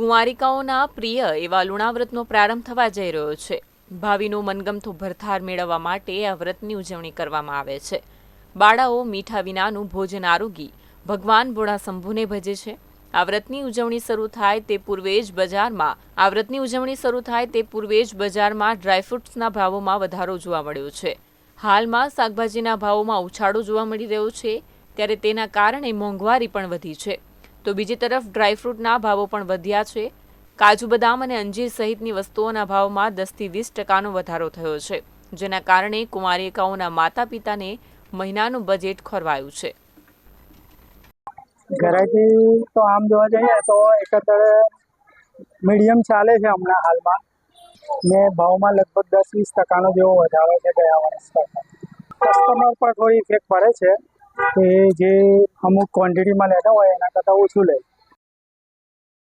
કુંવારિકાઓના પ્રિય એવા લુણાવ્રતનો પ્રારંભ થવા જઈ રહ્યો છે. ભાવિનો મનગમતો ભરથાર મેળવવા માટે આ વ્રતની ઉજવણી કરવામાં આવે છે. બાળાઓ મીઠા વિનાનું ભોજન આરોગી ભગવાન ભોળા શંભુને ભજે છે. આ વ્રતની ઉજવણી શરૂ થાય તે પૂર્વે જ બજારમાં આ વ્રતની ઉજવણી શરૂ થાય તે પૂર્વે જ બજારમાં ડ્રાયફ્રૂટ્સના ભાવોમાં વધારો જોવા મળ્યો છે. હાલમાં શાકભાજીના ભાવોમાં ઉછાળો જોવા મળી રહ્યો છે, ત્યારે તેના કારણે મોંઘવારી પણ વધી છે. તો બીજી તરફ ડ્રાયફ્રૂટના ભાવો પણ વધ્યા છે. કાજુ બદામ અને અંજીર સહિતની વસ્તુઓના ભાવમાં દસથી વીસ ટકાનો વધારો થયો છે, જેના કારણે કુમારિકાઓના માતા પિતાને મહિનાનું બજેટ ખોરવાયું છે. ઘરેથી તો આમ જોવા જઈએ તો એકંદરે મીડિયમ ચાલે છે હમણાં હાલમાં. ને ભાવમાં લગભગ દસ વીસ ટકાનો જેવો વધારો છે ગયા વર્ષ. કસ્ટમર પર થોડી ઇફેક્ટ પડે છે. કે જે અમુક ક્વોન્ટિટીમાં લેતા હોય એના કરતાં ઓછું લે.